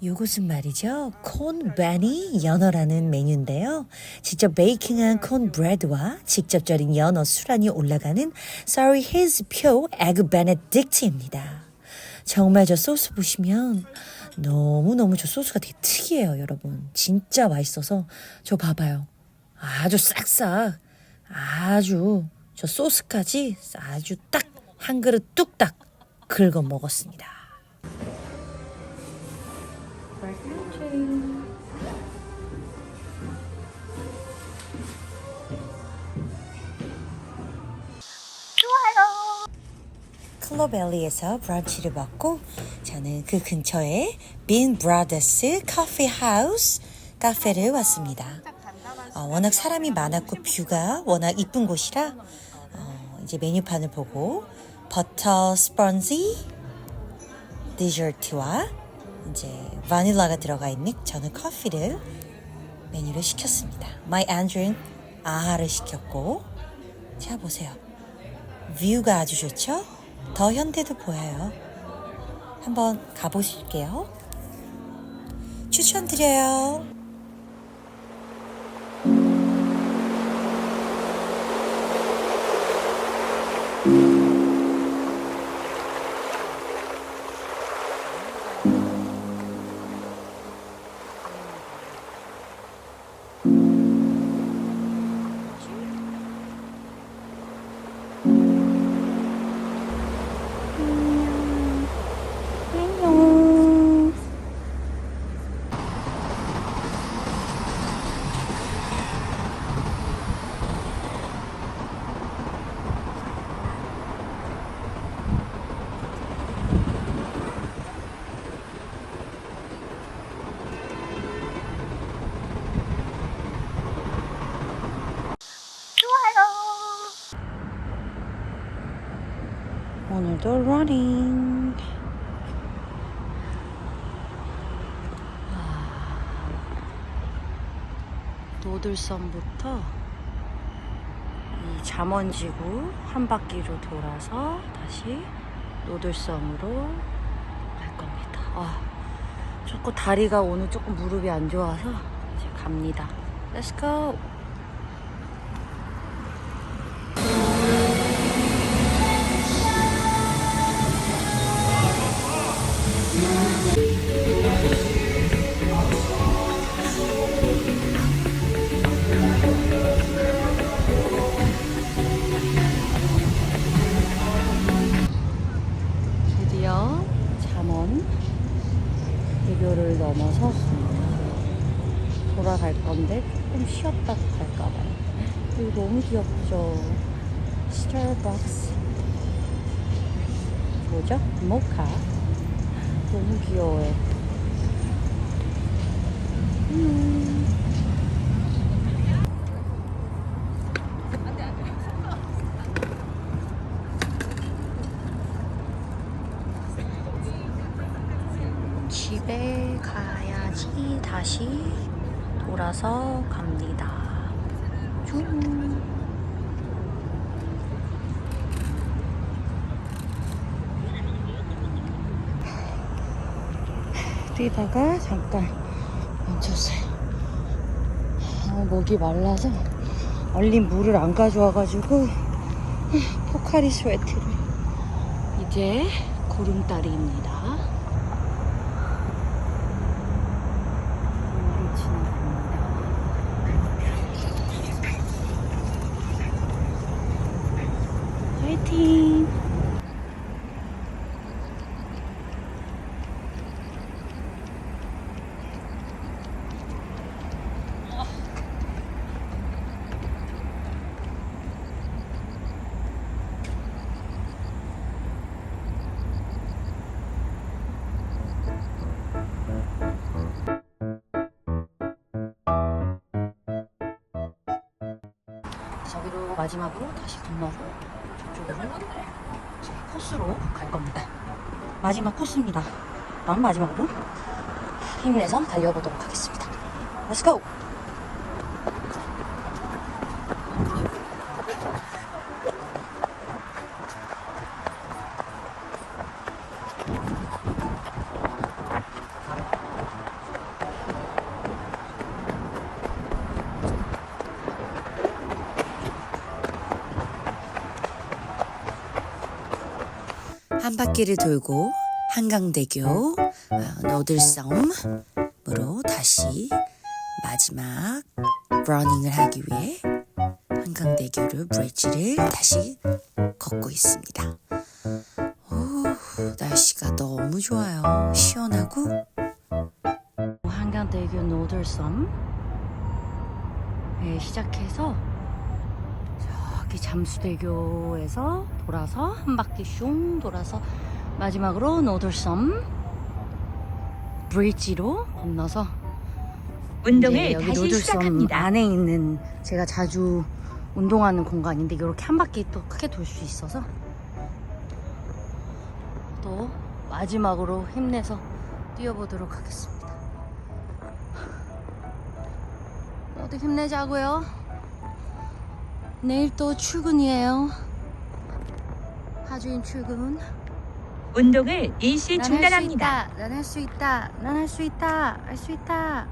이곳은 말이죠. 콘 베니 연어라는 메뉴인데요. 직접 베이킹한 콘 브레드와 직접 절인 연어 수란이 올라가는 Sorry His 표 에그 베네딕트입니다. 정말 저 소스 보시면 너무너무 저 소스가 되게 특이해요, 여러분. 진짜 맛있어서 저 봐봐요. 아주 싹싹 아주 저 소스까지 아주 딱 한 그릇 뚝딱 긁어 먹었습니다. 클로벨리에서 브런치를 먹고 저는 그 근처에 빈 브라더스 커피 하우스 카페를 왔습니다. 어, 워낙 사람이 많았고 뷰가 워낙 이쁜 곳이라 어, 이제 메뉴판을 보고 버터 스펀지 디저트와 이제 바닐라가 들어가 있는 저는 커피를 메뉴를 시켰습니다. 마이 안드는 아하를 시켰고 자 보세요. 뷰가 아주 좋죠? 더 현대도 보여요. 한번 가보실게요. 추천드려요. 오늘도 러닝. 노들섬부터 이 잠원지구 한 바퀴로 돌아서 다시 노들섬으로 갈 겁니다. 아, 조금 다리가 오늘 조금 무릎이 안 좋아서 이제 갑니다. Let's go. 대교를 넘어서 돌아갈 건데 조금 쉬었다 갈까봐요. 여기 너무 귀엽죠? 스타벅스 뭐죠? 모카 너무 귀여워요. 음. 집에 가야지 다시 돌아서 갑니다. 쭉. 뛰다가 잠깐 멈췄어요. 아, 목이 말라서 얼린 물을 안 가져와가지고 포카리 스웨트를 이제 구름다리입니다. 화이팅! 저기로 마지막으로 다시 건너서 저쪽으로 제 코스로 갈 겁니다. 마지막 코스입니다. 다음 마지막으로 힘내서 달려보도록 하겠습니다. Let's go! 한 바퀴를 돌고 한강대교 어, 너들섬으로 다시 마지막 러닝을 하기 위해 한강대교를 브릿지를 다시 걷고 있습니다. 오, 날씨가 너무 좋아요. 시원하고 한강대교 노들섬 네, 시작해서 저기 잠수대교에서 돌아서 한 바퀴 슝 돌아서 마지막으로 노들섬 브릿지로 건너서 운동을 여기 다시 노들섬 시작합니다. 안에 있는 제가 자주 운동하는 공간인데 이렇게 한 바퀴 또 크게 돌 수 있어서 또 마지막으로 힘내서 뛰어보도록 하겠습니다. 모두 힘내자고요. 내일 또 출근이에요. 하주인 출근. 운동을 일시 중단합니다. 있다. 난 할 수 있다. 난 할 수 있다. 할 수 있다.